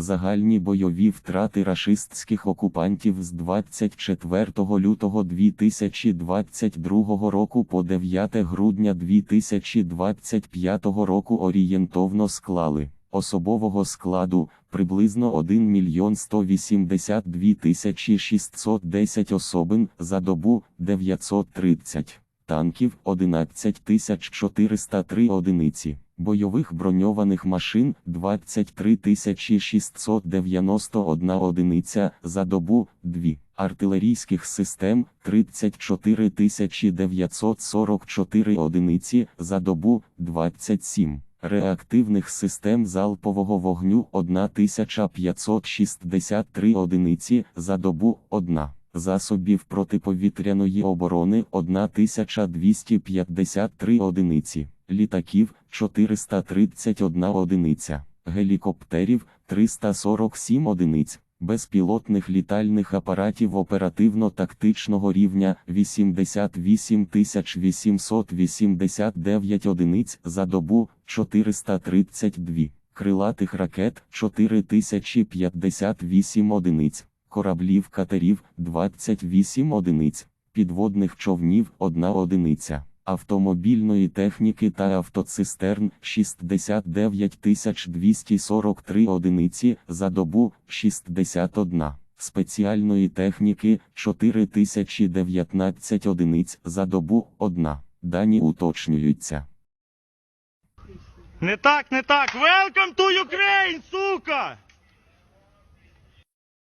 Загальні бойові втрати рашистських окупантів з 24 лютого 2022 року по 9 грудня 2025 року орієнтовно склали. Особового складу приблизно 1 мільйон 182 тисячі 610 особин за добу 930 танків 11 тисяч 403 одиниці, бойових броньованих машин 23 691 одиниця за добу 2, артилерійських систем 34 944 одиниці за добу 27. Реактивних систем залпового вогню 1563 одиниці за добу 1 засобів протиповітряної оборони 1253 одиниці, літаків 431 одиниця, гелікоптерів 347 одиниць, безпілотних літальних апаратів оперативно-тактичного рівня 88 889 одиниць за добу 432, крилатих ракет 4058 одиниць кораблів катерів 28 одиниць, підводних човнів 1 одиниця, автомобільної техніки та автоцистерн 69 243 одиниці за добу 61, спеціальної техніки 4019 одиниць за добу 1. Дані уточнюються. Не так, не так. Welcome to Ukraine, сука!